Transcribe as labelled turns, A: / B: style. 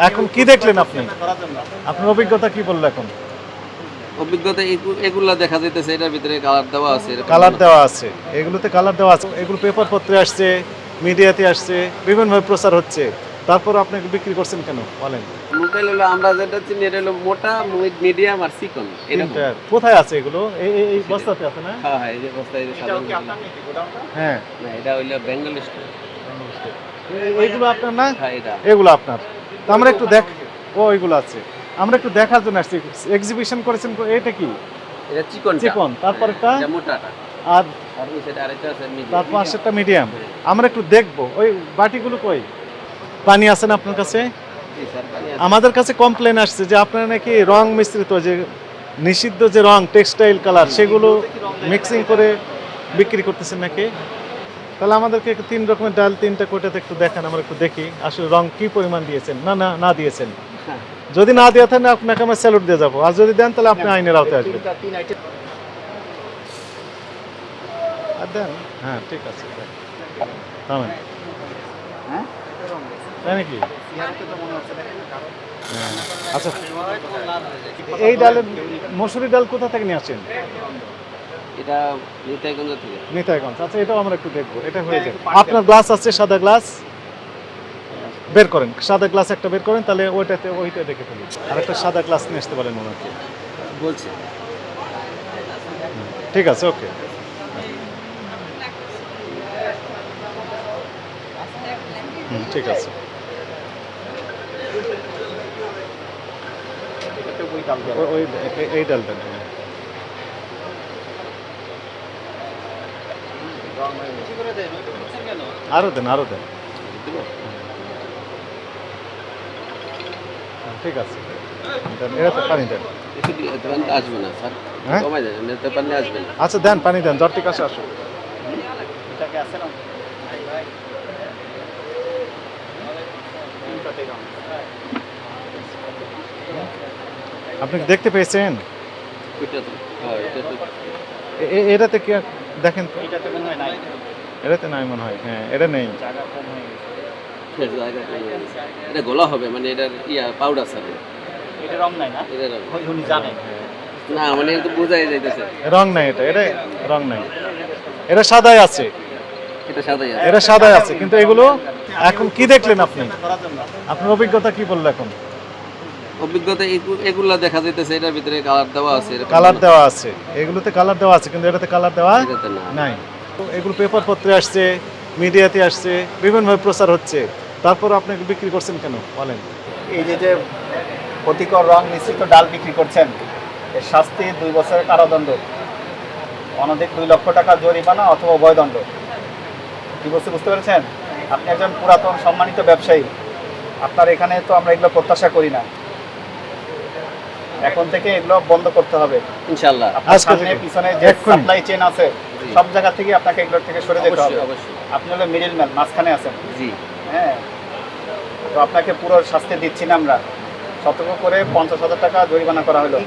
A: এখন কি দেখলেন আপনি? আপনার অভিজ্ঞতা কি বলল এখন?
B: অভিজ্ঞতা এগু- এগুলা দেখা যাইতেছে এটার ভিতরে কালার দেওয়া আছে
A: কালার দেওয়া আছে এগুলোতে কালার দেওয়া আছে এগুলো পেপার পত্রে আসছে মিডিয়াতে আসছে বিভিন্নভাবে প্রচার হচ্ছে। তারপর আপনি বিক্রি করছেন কেন? বলেন।
B: মোবাইল হলো আমরা যেটা চিনি এটা হলো মোটা মিডিয়াম আর চিকন
A: কোথায় আছে এগুলো? এই এই- এই বস্তাতে আছে না?
B: হ্যাঁ হ্যাঁ এই যে বস্তা এই
A: হ্যাঁ।
B: না এটা হইল বেঙ্গল স্টোর
A: এইগুলো আপনার না?
B: হ্যাঁ এটা।
A: এগুলো আপনার। তো আমরা একটু দেখ ও এগুলো আছে। আমরা একটু দেখার জন্য আসছি। এক্সিবিশন করেছেন এটা কি?
B: এটা চিকন।
A: চিকন তারপরটা
B: মোটাটা।
A: আর। তার পাশেরটা মিডিয়াম আমরা একটু দেখব। ওই বাটিগুলো কই? পানি আছে না আপনার কাছে। আমাদের কাছে কমপ্লেন আসছে যে আপনারা নাকি রং মিশ্রিত যে নিষিদ্ধ যে রং টেক্সটাইল কালার সেগুলো মিক্সিং করে বিক্রি করতেছেন নাকি? তাহলে আমাদেরকে তিন রকমের ডাল, তিনটা কোটাতে একটু দেখান, আমরা একটু দেখি আসলে রং কি পরিমাণ দিয়েছেন। না না না দিয়েছেন। যদি না দিয়ে থাকেন আপনাকে আমরা স্যালুট দিয়ে যাব। আর যদি দেন, তাহলে আপনি আইনের আওতায় আসবেন। আর দেন? হ্যাঁ ঠিক আছে। থামেন। তাই নাকি? হ্যাঁ। আচ্ছা এই ডালের মসুরি ডাল কোথা থেকে নিয়ে আসেন
B: এটা নিতাইগঞ্জ থেকে।
A: নিতাইগঞ্জ। আচ্ছা এটাও আমরা একটু দেখব। এটা হয়ে যাবে। আপনার গ্লাস আছে সাদা গ্লাস? বের করেন। সাদা গ্লাস একটা বের করেন তাহলে ওইটাতে ওইটা দেখে ফেলুন। আর একটা সাদা গ্লাস নিয়ে আসতে পারেন ওনাকে
B: বলছি।
A: ঠিক আছে ওকে। ঠিক আছে। ওই এই ডালটা দিন। আরও দেন আরও দেন হুম, ঠিক আছে দেন, এটাতে পানি দেন
B: একটু দি- এত পানি আসবে না স্যার
A: হ্যাঁ?
B: কমাই যায় এত পানি আসবে না
A: আচ্ছা দেন পানি দেন জ্বর ঠিক আছে আসো আপনি কি দেখতে পেয়েছেন?
B: তো হ্যাঁ এটা তো
A: এ- এটাতে কি দেখেন তো? এটাতে নাই। মনে হয় হ্যাঁ এটা নেই।
B: ফের জায়গা কমে গেছে। এটা গোলা হবে মানে এটার ইয়া পাউডার
C: এটা রং নাই না?
B: এটা রং।
C: উনি জানে।
B: না মানে তো বোঝাই যাইতেছে।
A: রং নাই এটা এটা রং নাই। এটা সাদাই আছে।
B: এটা সাদাই আছে।
A: এটা সাদাই আছে কিন্তু এগুলো এখন কি দেখলেন আপনি? আপনার অভিজ্ঞতা কি বলল এখন?
B: অভিজ্ঞতা এগু- এগুলা দেখা যাইতেছে এটার ভিতরে কালার দেওয়া আছে
A: কালার দেওয়া আছে। এগুলোতে কালার দেওয়া আছে কিন্তু এটাতে কালার দেওয়া নাই। তো এগুলো পেপার পত্রে আসছে মিডিয়াতে আসছে বিভিন্নভাবে প্রচার হচ্ছে। তারপর আপনি বিক্রি করছেন কেন? বলেন।
C: এই যে যে ক্ষতিকর রং মিশ্রিত ডাল বিক্রি করছেন এর শাস্তি দুই বছরের কারাদণ্ড। অনধিক দুই লক্ষ টাকা জরিমানা অথবা অভয়দণ্ড কি বলতে বুঝতে পেরেছেন? আপনি একজন পুরাতন সম্মানিত ব্যবসায়ী। আপনার এখানে তো আমরা এগুলো প্রত্যাশা করি না। এখন থেকে এগুলো বন্ধ করতে হবে।
B: ইনশাআল্লাহ।
C: সামনে পিছনে যে সাপ্লাই চেন আছে সব জায়গা থেকে আপনাকে এগুলো থেকে সরে যেতে হবে।
B: অবশ্যই।
C: আপনি হলো মিডিল ম্যান মাঝখানে আছেন।
B: জি।
C: হ্যাঁ। তো আপনাকে পুরো শাস্তি দিচ্ছি না আমরা। সতর্ক করে পঞ্চাশ হাজার টাকা জরিমানা করা হলো।